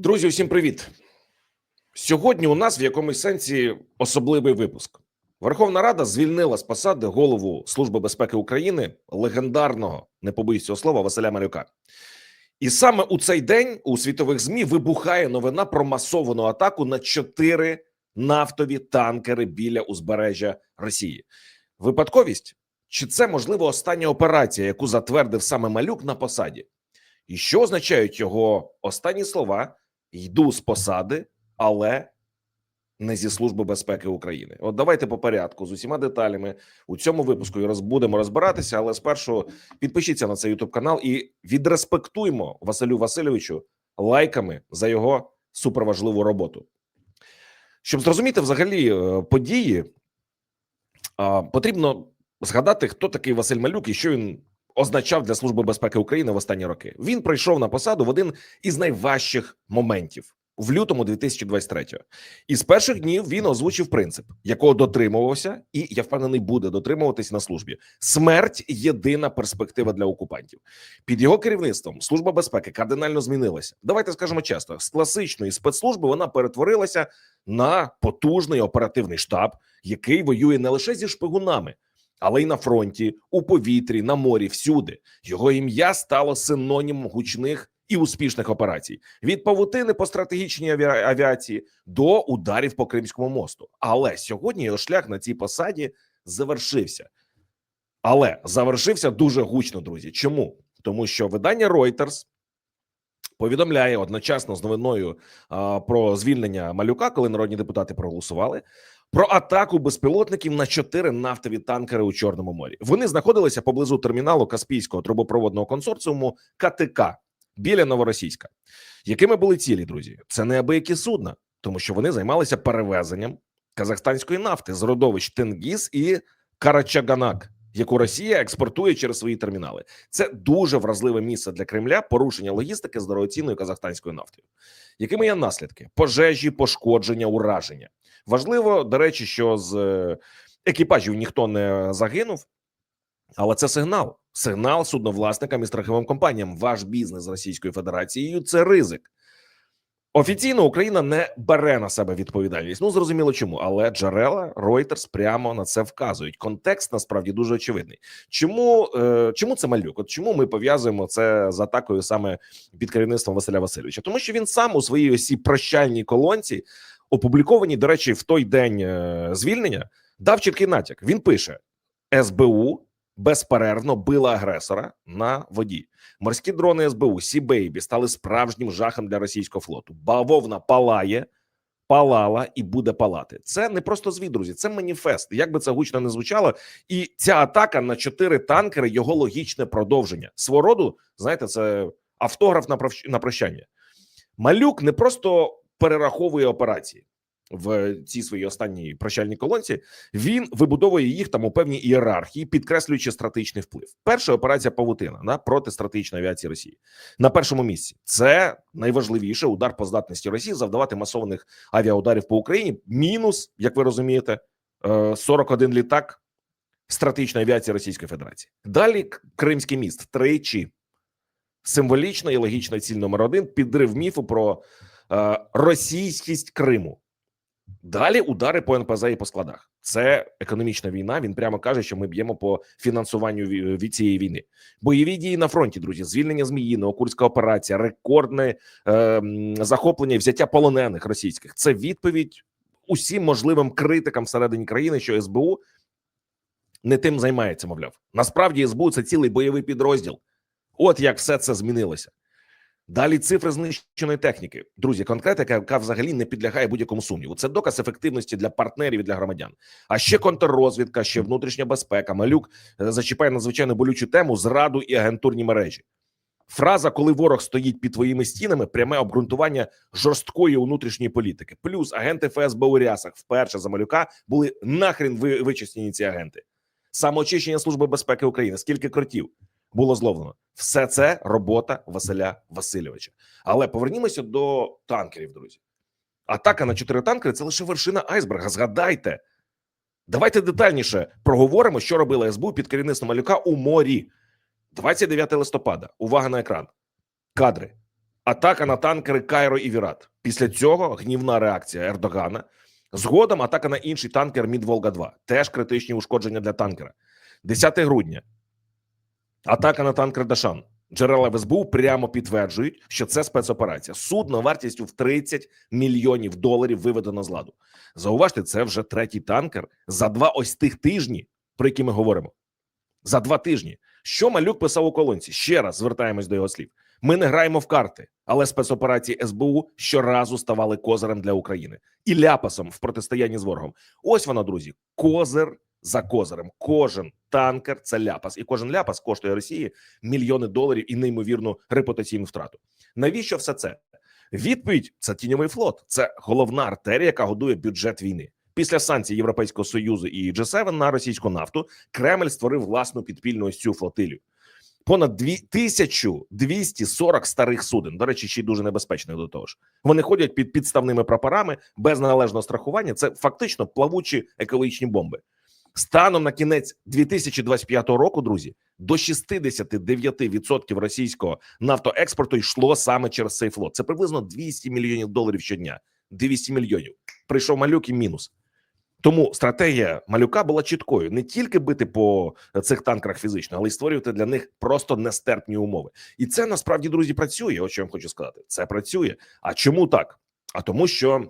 Друзі, усім привіт. Сьогодні у нас в якомусь сенсі особливий випуск. Верховна Рада звільнила з посади голову Служби безпеки України легендарного, не побоюсь цього слова, Василя Малюка. І саме у цей день у світових змі вибухає новина про масовану атаку на чотири нафтові танкери біля узбережжя Росії. Випадковість чи це можливо остання операція, яку затвердив саме Малюк на посаді? І що означають його останні слова? Йду з посади, але не зі Служби безпеки України. От давайте по порядку з усіма деталями у цьому випуску і будемо розбиратися. Але спершу підпишіться на цей Ютуб канал і відреспектуймо Василю Васильовичу лайками за його суперважливу роботу. Щоб зрозуміти взагалі е, події, потрібно згадати, хто такий Василь Малюк і що він означав для Служби безпеки України в останні роки. Він прийшов на посаду в один із найважчих моментів в лютому 2023-го. І з перших днів він озвучив принцип, якого дотримувався, і я впевнений, буде дотримуватись на службі. Смерть єдина перспектива для окупантів. Під його керівництвом служба безпеки кардинально змінилася. Давайте скажемо чесно: з класичної спецслужби вона перетворилася на потужний оперативний штаб, який воює не лише зі шпигунами. Але й на фронті, у повітрі, на морі, всюди його ім'я стало синонімом гучних і успішних операцій від павутини по стратегічній авіа- авіації до ударів по Кримському мосту. Але сьогодні його шлях на цій посаді завершився. Але завершився дуже гучно, друзі. Чому? Тому що видання Reuters повідомляє одночасно з новиною а, про звільнення малюка, коли народні депутати проголосували. Про атаку безпілотників на чотири нафтові танкери у Чорному морі. Вони знаходилися поблизу терміналу Каспійського трубопроводного консорціуму КТК біля Новоросійська. Якими були цілі, друзі? Це неабиякі судна, тому що вони займалися перевезенням казахстанської нафти з родовищ Тенгіз і Карачаганак, яку Росія експортує через свої термінали. Це дуже вразливе місце для Кремля порушення логістики з дорогоцінною казахстанською нафтою. Якими є наслідки? Пожежі, пошкодження, ураження. Важливо, до речі, що з е, екіпажів ніхто не загинув, але це сигнал. Сигнал судновласникам і страховим компаніям. Ваш бізнес з Російською Федерацією це ризик. Офіційно Україна не бере на себе відповідальність. Ну зрозуміло чому, але джерела Reuters прямо на це вказують. Контекст насправді дуже очевидний. Чому е, чому це малюк? От чому ми пов'язуємо це з атакою саме під керівництвом Василя Васильовича? Тому що він сам у своїй осі прощальній колонці, опублікованій, до речі, в той день е, звільнення, дав чіткий натяк. Він пише: СБУ безперервно била агресора на воді. Морські дрони СБУ Сі Бейбі стали справжнім жахом для російського флоту. Бавовна палає, палала і буде палати. Це не просто звіт, друзі, це маніфест. Як би це гучно не звучало, і ця атака на чотири танкери його логічне продовження. Свого роду, знаєте, це автограф на прощання. Малюк не просто перераховує операції в цій своїй останній прощальній колонці. Він вибудовує їх там у певній ієрархії, підкреслюючи стратегічний вплив. Перша операція Павутина да, проти стратегічної авіації Росії на першому місці. Це найважливіше удар по здатності Росії завдавати масованих авіаударів по Україні. Мінус, як ви розумієте, е, 41 літак стратегічної авіації Російської Федерації. Далі Кримський міст тричі. Символічна і логічна ціль номер один підрив міфу про е, російськість Криму. Далі удари по НПЗ і по складах. Це економічна війна. Він прямо каже, що ми б'ємо по фінансуванню від цієї війни. Бойові дії на фронті, друзі, звільнення Зміїного, Курська операція, рекордне е, захоплення і взяття полонених російських. Це відповідь усім можливим критикам всередині країни, що СБУ не тим займається. Мовляв, насправді СБУ це цілий бойовий підрозділ. От як все це змінилося. Далі цифри знищеної техніки. Друзі, конкретика, яка взагалі не підлягає будь-якому сумніву. Це доказ ефективності для партнерів і для громадян. А ще контррозвідка, ще внутрішня безпека. Малюк е, зачіпає надзвичайно болючу тему зраду і агентурні мережі. Фраза, коли ворог стоїть під твоїми стінами, пряме обґрунтування жорсткої внутрішньої політики. Плюс агенти ФСБ у рясах вперше за малюка були нахрін ви- вичищені ці агенти. Самоочищення Служби безпеки України. Скільки кротів було зловлено? Все це робота Василя Васильовича. Але повернімося до танкерів, друзі. Атака на чотири танкери це лише вершина айсберга. Згадайте. Давайте детальніше проговоримо, що робила СБУ під керівництвом малюка у морі. 29 листопада. Увага на екран. Кадри. атака на танкери Кайро і Вірат. Після цього гнівна реакція Ердогана. Згодом атака на інший танкер Мід Волга 2 теж критичні ушкодження для танкера. 10 грудня. Атака на танкер Дашан. Джерела в СБУ прямо підтверджують, що це спецоперація. Судно вартістю в 30 мільйонів доларів виведено з ладу. Зауважте, це вже третій танкер за два ось тих тижні, про які ми говоримо. За два тижні. Що малюк писав у колонці? Ще раз звертаємось до його слів. Ми не граємо в карти, але спецоперації СБУ щоразу ставали козирем для України і ляпасом в протистоянні з ворогом. Ось воно, друзі, козир за козирем. Кожен танкер це ляпас, і кожен ляпас коштує Росії мільйони доларів і неймовірну репутаційну втрату. Навіщо все це? Відповідь це тіньовий флот. Це головна артерія, яка годує бюджет війни. Після санкцій Європейського союзу і G7 на російську нафту Кремль створив власну підпільну ось цю флотилію. Понад дві- 1240 старих суден. До речі, ще й дуже небезпечних до того ж. Вони ходять під підставними прапорами без належного страхування. Це фактично плавучі екологічні бомби. Станом на кінець 2025 року, друзі, до 69% російського нафтоекспорту йшло саме через цей флот. Це приблизно 200 мільйонів доларів щодня. 200 мільйонів. Прийшов малюк і мінус. Тому стратегія малюка була чіткою: не тільки бити по цих танкерах фізично, але й створювати для них просто нестерпні умови. І це насправді друзі працює. От що я вам хочу сказати. Це працює. А чому так? А тому, що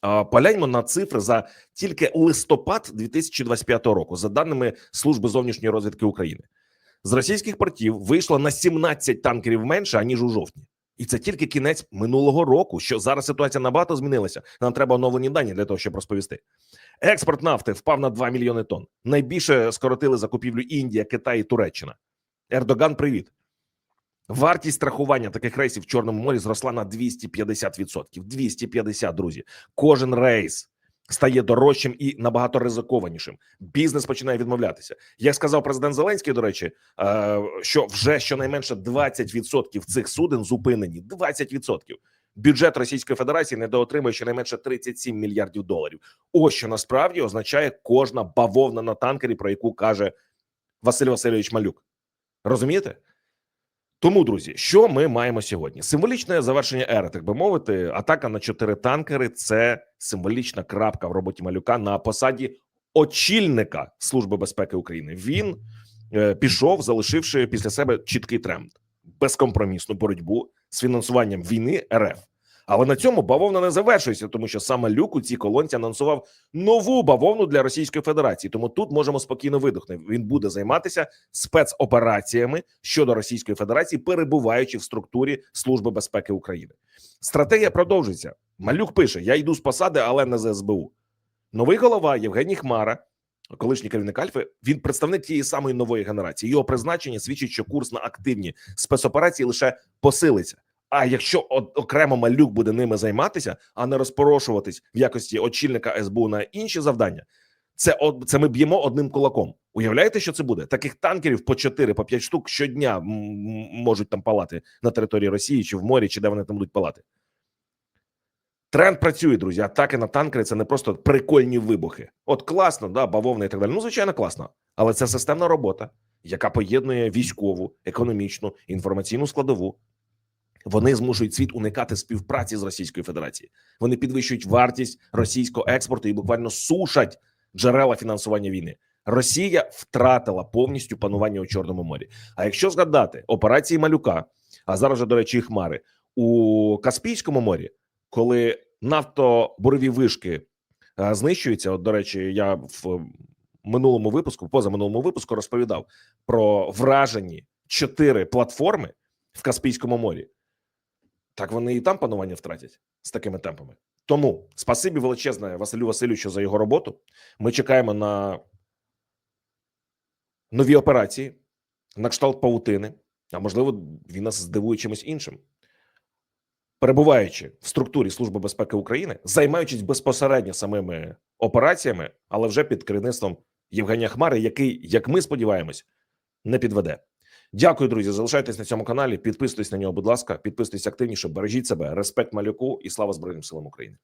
погляньмо на цифри за тільки листопад 2025 року, за даними Служби зовнішньої розвідки України, з російських портів вийшло на 17 танкерів менше аніж у жовтні. І це тільки кінець минулого року. Що зараз ситуація набагато змінилася. Нам треба оновлені дані для того, щоб розповісти. Експорт нафти впав на 2 мільйони тонн. Найбільше скоротили закупівлю Індія, Китай і Туреччина. Ердоган, привіт. Вартість страхування таких рейсів в Чорному морі зросла на 250%. 250, друзі. Кожен рейс стає дорожчим і набагато ризикованішим. Бізнес починає відмовлятися. Як сказав президент Зеленський, до речі, е, що вже щонайменше 20% цих суден зупинені. 20%. Бюджет Російської Федерації недоотримує щонайменше 37 мільярдів доларів. Ось що насправді означає кожна бавовна на танкері, про яку каже Василь Васильович Малюк. Розумієте? Тому, друзі, що ми маємо сьогодні? Символічне завершення ери, так би мовити, атака на чотири танкери це символічна крапка в роботі малюка на посаді очільника Служби безпеки України. Він е, пішов, залишивши після себе чіткий тренд, безкомпромісну боротьбу з фінансуванням війни РФ. Але на цьому бавовна не завершується, тому що саме Люк у цій колонці анонсував нову бавовну для Російської Федерації. Тому тут можемо спокійно видихнути. Він буде займатися спецопераціями щодо Російської Федерації, перебуваючи в структурі Служби безпеки України. Стратегія продовжується. Малюк пише: Я йду з посади, але не з СБУ. Новий голова Євгеній Хмара, колишній керівник Альфи, він представник тієї самої нової генерації. Його призначення свідчить, що курс на активні спецоперації лише посилиться. А якщо окремо малюк буде ними займатися, а не розпорошуватись в якості очільника СБУ на інші завдання, це це ми б'ємо одним кулаком. Уявляєте, що це буде? Таких танкерів по 4, по 5 штук щодня можуть там палати на території Росії чи в морі, чи де вони там будуть палати. Тренд працює, друзі. Атаки на танкери це не просто прикольні вибухи. От класно, да, бавовна і так далі. Ну, звичайно, класно. Але це системна робота, яка поєднує військову, економічну, інформаційну складову. Вони змушують світ уникати співпраці з Російською Федерацією. Вони підвищують вартість російського експорту і буквально сушать джерела фінансування війни. Росія втратила повністю панування у Чорному морі. А якщо згадати операції малюка, а зараз же, до речі, і хмари у Каспійському морі, коли нафтобурові вишки е, знищуються. От, до речі, я в минулому випуску, позаминулому випуску, розповідав про вражені чотири платформи в Каспійському морі. Так вони і там панування втратять з такими темпами. Тому спасибі величезне Василю Васильовичу за його роботу. Ми чекаємо на нові операції, на кшталт паутини. А можливо, він нас здивує чимось іншим. Перебуваючи в структурі Служби безпеки України, займаючись безпосередньо самими операціями, але вже під керівництвом Євгенія Хмари, який, як ми сподіваємось, не підведе. Дякую, друзі. Залишайтесь на цьому каналі. Підписуйтесь на нього, будь ласка, підписуйтесь активніше, бережіть себе, респект малюку і слава Збройним силам України.